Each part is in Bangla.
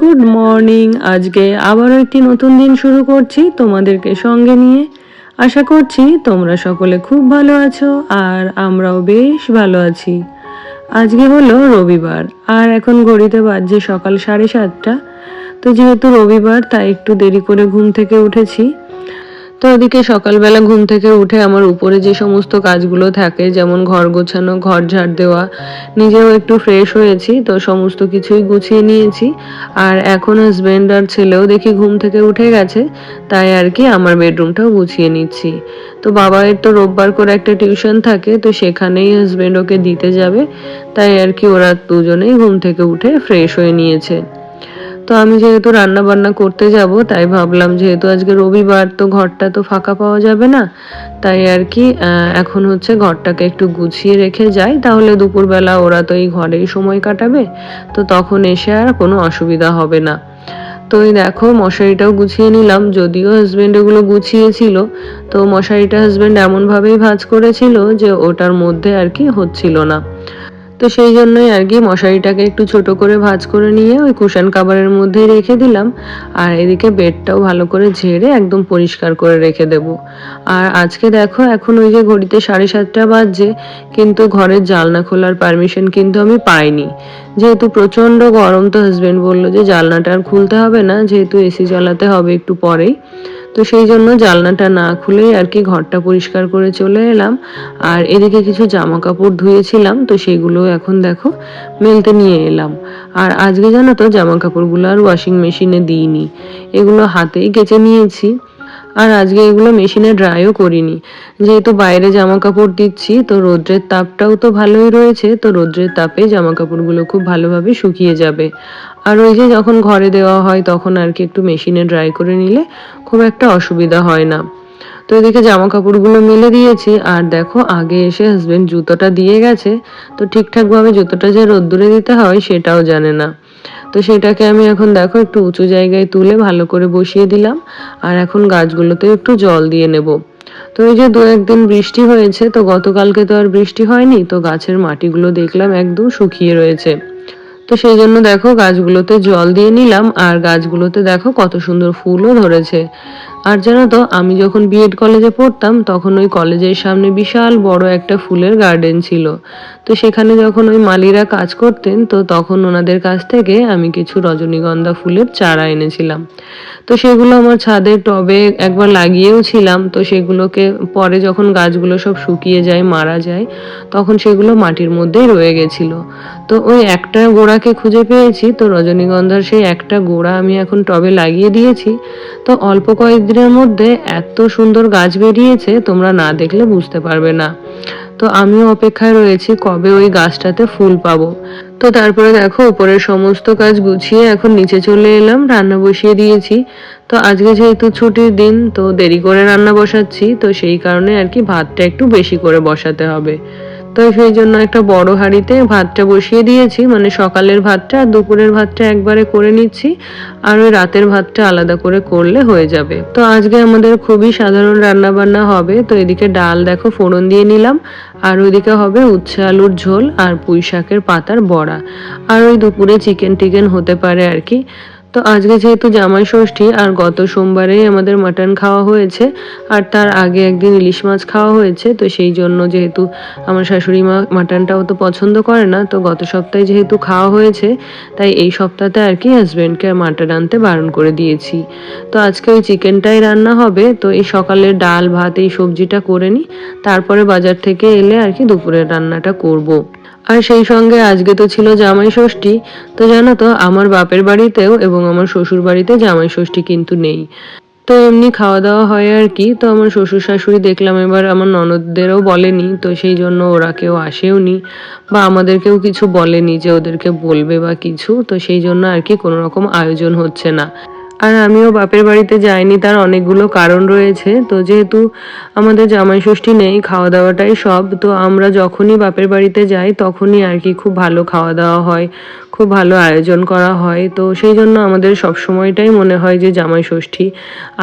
Good morning. আজকে আবারও একটি নতুন দিন শুরু করছি তোমাদেরকে সঙ্গে নিয়ে। আশা করছি তোমরা সকলে খুব ভালো আছো আর আমরাও বেশ ভালো আছি। আজকে হলো রবিবার, আর এখন ঘড়িতে বাজছে সকাল সাড়ে সাতটা। তো যেহেতু রবিবার, তাই একটু দেরি করে ঘুম থেকে উঠেছি। তো ওদিকে সকালবেলা ঘুম থেকে উঠে আমার উপরে যে সমস্ত কাজগুলো থাকে, যেমন ঘর গোছানো, ঘর ঝাড় দেওয়া, নিজেও একটু ফ্রেশ হয়েছি, তো সমস্ত কিছুই গুছিয়ে নিয়েছি। আর এখন হাজব্যান্ড আর ছেলেও দেখি ঘুম থেকে উঠে গেছে, তাই আর কি আমার বেডরুমটাও গুছিয়ে নিচ্ছি। তো বাবায়ের তো রোববার করে একটা টিউশন থাকে, তো সেখানেই হাজব্যান্ড ওকে দিতে যাবে, তাই আর কি ওরা দুজনেই ঘুম থেকে উঠে ফ্রেশ হয়ে নিয়েছে। তো আমি যেহেতু রান্না বান্না করতে যাব, তাই ভাবলাম যেহেতু আজকে রবিবার, তো ঘরটা তো ফাঁকা পাওয়া যাবে না। তাই আর কি এখন হচ্ছে ঘরটাকে একটু গুছিয়ে রেখে যাই, তাহলে দুপুরবেলা ওরা তো এই ঘরেই সময় কাটাবে, তো তখন এসে আর কোনো অসুবিধা হবে না। তো এই দেখো, মশারিটাও গুছিয়ে নিলাম, যদিও হাজবেন্ড এগুলো গুছিয়েছিল, তো মশারিটা হাজবেন্ড এমনভাবেই ভাঁজ করেছিল যে ওটার মধ্যে আর কি হচ্ছিল না। তো সেই জন্যই আর কি মশারিটাকে একটু ছোট করে ভাঁজ করে নিয়ে ওই কুশান কাবারের মধ্যেই রেখে দিলাম। আর এদিকে বেডটাও ভালো করে ঝেড়ে একদম পরিষ্কার করে রেখে দেব। আর আজকে দেখো, এখন ওই যে ঘড়িতে সাড়ে সাতটা বাজছে, কিন্তু ঘরের জালনা খোলার পারমিশন কিন্তু আমি পাইনি। যেহেতু প্রচণ্ড গরম, তো হাজবেন্ড বলল যে জালনাটা আর খুলতে হবে না, যেহেতু এসি চালাতে হবে একটু পরেই। তো সেই জন্য জালনাটা না খুলেই আর কি ঘরটা পরিষ্কার করে চলে এলাম। আর এদিকে কিছু জামা কাপড় ধুয়েছিলাম, তো সেগুলো এখন দেখো মেলতে নিয়ে এলাম। আর আজকে জানো তো জামা কাপড়গুলো আর ওয়াশিং মেশিনে দিইনি। এগুলো হাতেই কেচে নিয়েছি। আর আজকে এগুলো মেশিনে ড্রাইও করিনি। যেহেতু বাইরে জামা কাপড় দিচ্ছি, তো রোদ্রের তাপটাও তো ভালোই রয়েছে, তো রোদ্রের তাপে জামা কাপড়গুলো খুব ভালোভাবে শুকিয়ে যাবে। আর ওই যে যখন ঘরে দেওয়া হয়, তখন আর কি একটু মেশিনে ড্রাই করে নিলে খুব একটা অসুবিধা হয় না। তো এদিকে জামা কাপড়গুলো মেলে দিয়েছি, আর দেখো আগে এসে হাজবেন্ড জুতোটা দিয়ে গেছে, তো ঠিকঠাক ভাবে জুতোটা যে রোদ্দুরে দিতে হয়, সেটাও জানে না। তো সেটাকে আমি এখন দেখো একটু উঁচু জায়গায় তুলে ভালো করে বসিয়ে দিলাম। আর এখন গাছগুলোতে একটু জল দিয়ে নেব। তো এই যে দু একদিন বৃষ্টি হয়েছে, তো গতকালকে তো আর বৃষ্টি হয়নি, তো গাছের মাটিগুলো দেখলাম একদম শুকিয়ে রয়েছে। তো সেই জন্য দেখো গাছগুলোতে জল দিয়ে নিলাম, আর গাছগুলোতে দেখো কত সুন্দর ফুলও ধরেছে। আর জানো তো, আমি যখন বিএড কলেজে পড়তাম, তখন ওই কলেজের সামনে বিশাল বড় একটা ফুলের গার্ডেন ছিল। তো সেখানে যখন ওই মালিরা কাজ করতেন, তো তখন ওনাদের কাছ থেকে আমি কিছু রজনীগন্ধা ফুলের চারা এনেছিলাম। তো সেগুলো আমার ছাদের টবে একবার লাগিয়েও ছিলাম। তো সেগুলোকে পরে যখন গাছগুলো সব শুকিয়ে যায়, মারা যায়, তখন সেগুলো মাটির মধ্যেই রয়ে গেছিল। তো ওই একটা গোড়াকে খুঁজে পেয়েছি। তো রজনীগন্ধার সেই একটা গোড়া আমি এখন টবে লাগিয়ে দিয়েছি। তো অল্প কয়েকদিনের মধ্যে এত সুন্দর গাছ বেরিয়েছে, তোমরা না দেখলে বুঝতে পারবে না। তো আমিও অপেক্ষায় রয়েছি কবে ওই গাছটাতে ফুল পাবো। তো তারপরে দেখো, উপরের সমস্ত কাজ গুছিয়ে এখন নিচে চলে এলাম, রান্না বসিয়ে দিয়েছি। তো আজকে যেহেতু ছুটির দিন, তো দেরি করে রান্না বসাচ্ছি, তো সেই কারণে আর কি ভাতটা একটু বেশি করে বসাতে হবে। তো সেই জন্য একটা বড় হাঁড়িতে ভাতটা বসিয়ে দিয়েছি। মানে সকালের ভাতটা আর দুপুরের ভাতটা একবারে করে নিচ্ছি। আর ওই রাতের ভাতটা আলাদা করে করলে হয়ে যাবে। তো আজকে আমাদের খুবই সাধারণ রান্না বান্না হবে। তো এদিকে ডাল দেখো ফোড়ন দিয়ে নিলাম। আর ওইদিকে হবে উচ্ছে আলুর ঝোল আর পুঁই শাকের পাতার বড়া। আর ওই দুপুরে চিকেন টিকেন হতে পারে আর কি। তো আজকে যেহেতু জামাই ষষ্ঠী, আর গত সোমবারেই আমাদের মাটন খাওয়া হয়েছে, আর তার আগে একদিন ইলিশ মাছ খাওয়া হয়েছে, তো সেই জন্য যেহেতু আমার শাশুড়ি মা মাটনটাও তো পছন্দ করে না, তো গত সপ্তাহে যেহেতু খাওয়া হয়েছে, তাই এই সপ্তাহতে আর কি হাজব্যান্ডকে মাটন আনতে বারণ করে দিয়েছি। তো আজকে ওই চিকেনটাই রান্না হবে, তো এই সকালে ডাল, ভাত, এই সবজিটা করে নিই, তারপরে বাজার থেকে এলে আর কি দুপুরের রান্নাটা করব। আর সেই সঙ্গে আজকে তো ছিল জামাই ষষ্ঠী, তো জানো তো, আমার বাপের বাড়িতেও এবং আমার শ্বশুর বাড়িতে জামাই ষষ্ঠী কিন্তু নেই। তো এমনি খাওয়া দাওয়া হয় আর কি, তো আমার শ্বশুর শাশুড়ি দেখলাম এবার আমার ননদদেরও বলেনি, তো সেই জন্য ওরা কেউ আসেও নি, বা আমাদেরকেও কিছু বলেনি যে ওদেরকে বলবে বা কিছু, তো সেই জন্য আর কি কোনো রকম আয়োজন হচ্ছে না। আর আমিও বাপের বাড়িতে যাইনি, তার অনেকগুলো কারণ রয়েছে। তো যেহেতু আমাদের জামাই ষষ্ঠী নেই খাওয়া দাওয়াটাই সব, তো আমরা যখনই বাপের বাড়িতে যাই, তখনই আর কি খুব ভালো খাওয়া দাওয়া হয়, খুব ভালো আয়োজন করা হয়। তো সেই জন্য আমাদের সব সময়টাই মনে হয় যে জামাই ষষ্ঠী।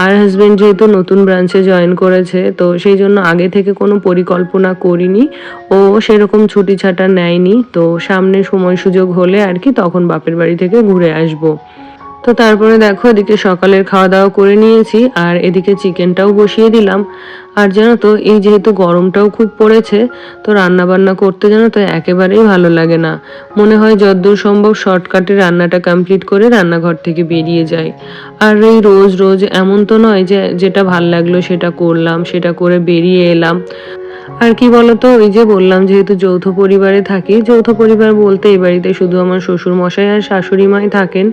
আর হাজবেন্ড যেহেতু নতুন ব্রাঞ্চে জয়েন করেছে, তো সেই জন্য আগে থেকে কোনো পরিকল্পনা করিনি। ও সেরকম ছুটি ছাটা নেয়নি, তো সামনে সময় সুযোগ হলে আর কি তখন বাপের বাড়ি থেকে ঘুরে আসব। তো তারপরে দেখো, এদিকে সকালের খাওয়া দাওয়া করে নিয়েছি, আর এদিকে চিকেনটাও বসিয়ে দিলাম। আর জানো তো, এই যেহেতু গরমটাও খুব পড়েছে, তো রান্না বান্না করতে জানো তো একেবারেই ভালো লাগে না। মনে হয় যতদূর সম্ভব শর্টকাটে রান্নাটা কমপ্লিট করে রান্নাঘর থেকে বেরিয়ে যায় আর এই রোজ রোজ এমন তো নয় যে, যেটা ভালো লাগল সেটা করলাম, সেটা করে বেরিয়ে এলাম। আর কি বলতো, ওই যে বললাম যেহেতু যৌথ পরিবারে থাকি, যৌথ পরিবার বলতে এই বাড়িতে শুধু আমার শ্বশুর মশাই আর শাশুড়ি মাই থাকেন।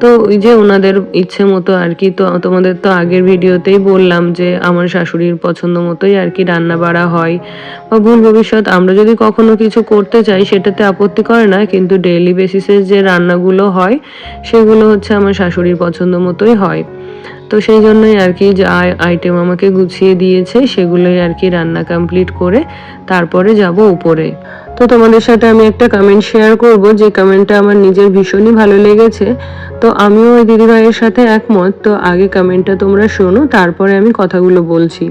তো ওই যে ওনাদের ইচ্ছে মতো আর কি, তো তোমাদের তো আগের ভিডিওতেই বললাম যে আমার শাশুড়ির পছন্দ মতোই আর কি রান্না বাড়া হয়। বা ভুল ভবিষ্যৎ, আমরা যদি কখনো কিছু করতে চাই সেটাতে আপত্তি করে না, কিন্তু ডেইলি বেসিসে যে রান্নাগুলো হয়, সেগুলো হচ্ছে আমার শাশুড়ির পছন্দ মতোই হয়। তো সেই জন্যই আর কি যে আইটেম আমাকে গুছিয়ে দিয়েছে, সেগুলোই আর কি রান্না কমপ্লিট করে তারপরে যাব উপরে। তো তোমাদের সাথে আমি একটা কমেন্ট শেয়ার করব, যে কমেন্টটা আমার নিজের ভীষণই ভালো লেগেছে। তো আমিও ওই দিদিভাইয়ের সাথে একমত, তো আগে কমেন্টটা তোমরা শোনো, তারপরে আমি কথাগুলো বলছি।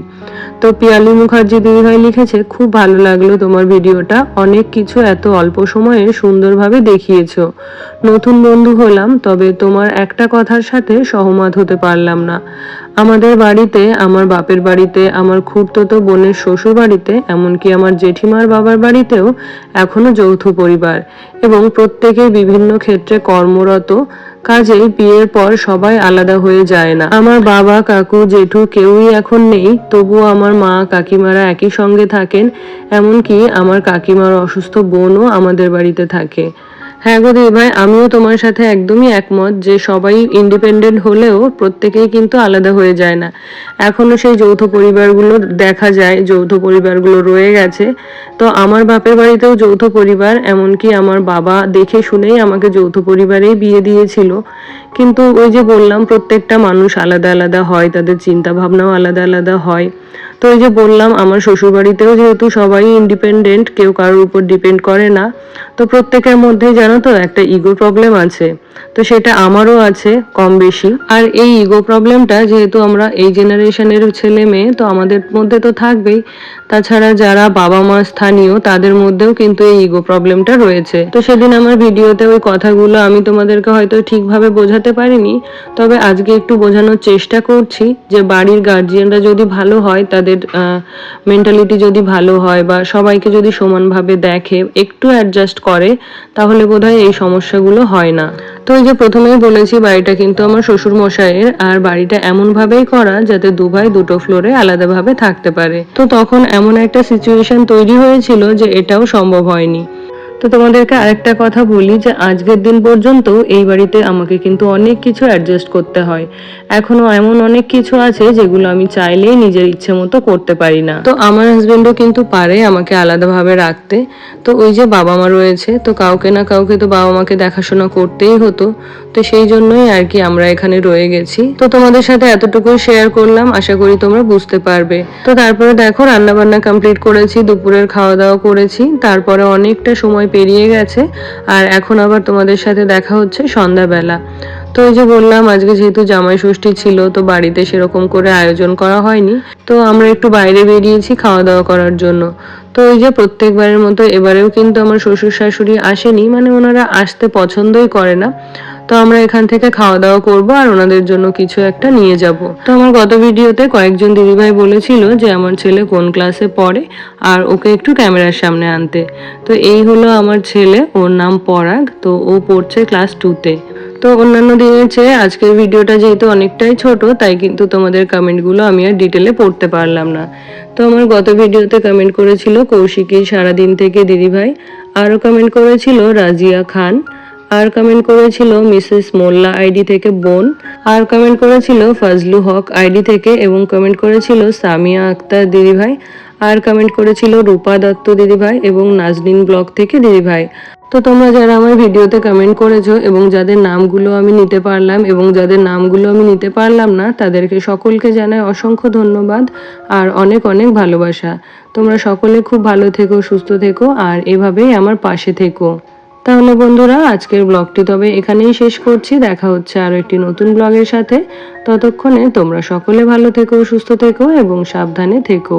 তো পিয়ালি মুখার্জি দিদিভাই লিখেছে, খুব ভালো লাগল তোমার ভিডিওটা। অনেক কিছু এত অল্প সময়ে সুন্দরভাবে দেখিয়েছ। নতুন বন্ধু হলাম, তবে তোমার একটা কথার সাথে সহমত হতে পারলাম না। আমাদের বাড়িতে, আমার বাপের বাড়িতে, আমার খুঁড়তো বোনের শ্বশুর বাড়িতে, এমনকি আমার জেঠিমার বাবার বাড়িতেও এখনও যৌথ পরিবার এবং প্রত্যেকের বিভিন্ন ক্ষেত্রে কর্মরত। কাজেই বিয়ের পর সবাই আলাদা হয়ে যায় না। আমার বাবা, কাকু, জেঠু কেউই এখন নেই তবুও আমার মা, কাকিমারা একই সঙ্গে থাকেন, এমনকি আমার কাকিমার অসুস্থ বোনও আমাদের বাড়িতে থাকে। হ্যাঁ গো ভাই, আমিও তোমার সাথে একদমই একমত যে সবাই ইন্ডিপেন্ডেন্ট হলেও প্রত্যেকেই কিন্তু আলাদা হয়ে যায় না। এখনও সেই যৌথ পরিবারগুলো দেখা যায়, যৌথ পরিবারগুলো রয়ে গেছে। তো আমার বাপের বাড়িতেও যৌথ পরিবার, এমনকি আমার বাবা দেখে শুনেই আমাকে যৌথ পরিবারেই বিয়ে দিয়েছিল। কিন্তু ওই যে বললাম, প্রত্যেকটা মানুষ আলাদা আলাদা হয়, তাদের চিন্তা ভাবনাও আলাদা আলাদা হয়। তো এই যে বললাম, আমার শ্বশুরবাড়িতেও যেহেতু সবাই ইন্ডিপেন্ডেন্ট কেউ কারোর উপর ডিপেন্ড করে না, তো প্রত্যেকের মধ্যেই জানো তো একটা ইগো প্রবলেম আছে। তো সেটা আমারও আছে কম বেশি। আর এই ইগো প্রবলেমটা যেহেতু আমরা এই জেনারেশনের ছেলে মেয়ে, তো আমাদের মধ্যে তো থাকবেই। তাছাড়া যারা বাবা মা স্থানীয়, তাদের মধ্যেও কিন্তু এই ইগো প্রবলেমটা রয়েছে। তো সেদিন আমার ভিডিওতে ওই কথাগুলো আমি তোমাদেরকে হয়তো ঠিকভাবে বোঝাতে পারিনি, তবে আজকে একটু বোঝানোর চেষ্টা করছি যে বাড়ির গার্জিয়ানরা যদি ভালো হয়, তাদের মেন্টালিটি যদি ভালো হয় বা সবাইকে যদি সমানভাবে দেখে, একটু অ্যাডজাস্ট করে, তাহলে বোধহয় এই সমস্যাগুলো হয় না। তো এই যে প্রথমেই বলেছি, বাড়িটা কিন্তু আমার শ্বশুর মশাইয়ের আর বাড়িটা এমনভাবেই করা যাতে দুভাই দুটো ফ্লোরে আলাদাভাবে থাকতে পারে। তো তখন এমন একটা সিচুয়েশন তৈরি হয়েছিল যে এটাও সম্ভব হয়নি। তো তোমাদেরকে আরেকটা কথা বলি যে আজকের দিন পর্যন্ত এই বাড়িতে আমাকে কিন্তু অনেক কিছু অ্যাডজাস্ট করতে হয়। এখনও এমন অনেক কিছু আছে যেগুলো আমি চাইলেই নিজের ইচ্ছে মতো করতে পারি না। তো আমার হাজবেন্ডও কিন্তু পারে আমাকে আলাদাভাবে রাখতে। তো ওই যে বাবা মা রয়েছে, তো কাউকে না কাউকে তো বাবা মাকে দেখাশোনা করতেই হতো। তো সেই জন্যই আর কি আমরা এখানে রয়ে গেছি। তো তোমাদের সাথে এতটুকুই শেয়ার করলাম, আশা করি তোমরা বুঝতে পারবে। তো তারপরে দেখো রান্না বান্না কমপ্লিট করেছি, দুপুরের খাওয়া দাওয়া করেছি। তারপরে অনেকটা সময় পেরিয়ে গেছে আর এখন আবার তোমাদের সাথে দেখা হচ্ছে সন্ধ্যাবেলা। তো ওই যে বললাম, আজকে যেহেতু জামাই ষষ্ঠী ছিল, তো বাড়িতে সেরকম করে আয়োজন করা হয়নি। তো আমরা একটু বাইরে বেরিয়েছি খাওয়া দাওয়া করার জন্য। তো এই যে প্রত্যেকবারের মতো এবারেও কিন্তু আমার শ্বশুর শাশুড়ি আসেনি মানে ওনারা আসতে পছন্দই করে না। তো আমরা এখান থেকে খাওয়া দাওয়া করব আর ওনাদের জন্য কিছু একটা নিয়ে যাব। তো আমার গত ভিডিওতে কয়েকজন দিদিভাই বলেছিল যে আমার ছেলে কোন ক্লাসে পড়ে আর ওকে একটু ক্যামেরার সামনে আনতে। তো এই হলো আমার ছেলে, ওর নাম পরাগ, তো ও পড়ছে ক্লাস টুতে তো। অন্যান্য দিনের চেয়ে আজকের ভিডিওটা যেহেতু অনেকটাই ছোট, তাই কিন্তু তোমাদের কমেন্টগুলো আমি আর ডিটেলে পড়তে পারলাম না। তো আমার গত ভিডিওতে কমেন্ট করেছিল কৌশিকী সারাদিন থেকে দিদিভাই, আরও কমেন্ট করেছিল রাজিয়া খান। আর কমেন্ট করেছিল মিসেস মোল্লা আইডি থেকে বোন, আর কমেন্ট করেছিল ফজলু হক আইডি থেকে এবং কমেন্ট করেছিল সামিয়া আক্তার দিদিভাই, আর কমেন্ট করেছিল রূপা দত্ত দিদিভাই এবং নাজনিন ব্লগ থেকে দিদিভাই। তো তোমরা যারা আমার ভিডিওতে কমেন্ট করেছ এবং যাদের নামগুলো আমি নিতে পারলাম এবং যাদের নামগুলো আমি নিতে পারলাম না, তাদেরকে সকলকে জানাই অসংখ্য ধন্যবাদ আর অনেক অনেক ভালোবাসা। তোমরা সকলে খুব ভালো থেকো, সুস্থ থেকো আর এভাবেই আমার পাশে থেকো। তাহলে বন্ধুরা, আজকের ব্লগটি তবে এখানেই শেষ করছি। দেখা হচ্ছে আরও একটি নতুন ব্লগের সাথে। ততক্ষণে তোমরা সকলে ভালো থেকো, সুস্থ থেকো এবং সাবধানে থেকো।